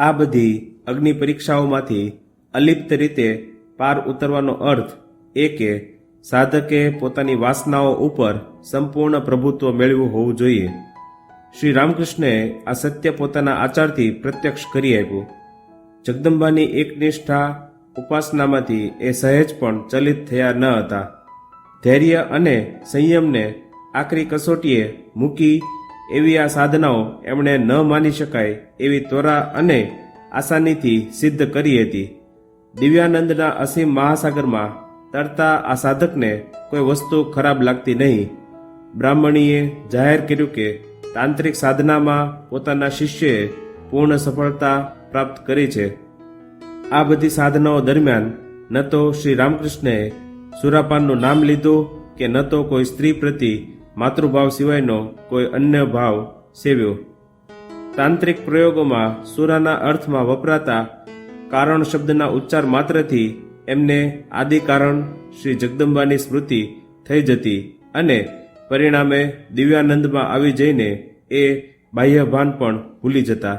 આ બધી અગ્નિ પરીક્ષાઓમાંથી અલિપ્ત રીતે પાર ઉતરવાનો અર્થ એ કે સાધકે પોતાની વાસનાઓ ઉપર સંપૂર્ણ પ્રભુત્વ મેળવ્યું હોવું જોઈએ. શ્રી રામકૃષ્ણે આ સત્ય પોતાના આચારથી પ્રત્યક્ષ કરી આપ્યું. જગદંબાની એકનિષ્ઠા ઉપાસનામાંથી એ સહેજ પણ ચલિત થયા ન હતા. ધૈર્ય અને સંયમને આખરી કસોટીએ મૂકી એવી આ સાધનાઓ એમણે ન માની શકાય એવી ત્વરા અને આસાનીથી સિદ્ધ કરી હતી. દિવ્યાનંદના અસીમ મહાસાગરમાં તરતા આ સાધકને કોઈ વસ્તુ ખરાબ લાગતી નહીં. બ્રાહ્મણીએ જાહેર કર્યું કે તાંત્રિક સાધનામાં પોતાના શિષ્યએ પૂર્ણ સફળતા પ્રાપ્ત કરી છે. આ બધી સાધનાઓ દરમિયાન ન તો શ્રી રામકૃષ્ણએ સુરાપાનનું નામ લીધું કે ન તો કોઈ સ્ત્રી પ્રતિ માતૃભાવ સિવાયનો કોઈ અન્ય ભાવ સેવ્યો. તાંત્રિક પ્રયોગોમાં સુરાના અર્થમાં વપરાતા કારણ શબ્દના ઉચ્ચાર માત્રથી એમને આદિ કારણ શ્રી જગદંબાની સ્મૃતિ થઈ જતી અને પરિણામે દિવ્યાનંદમાં આવી જઈને એ બાહ્ય ભાન પણ ભૂલી જતા.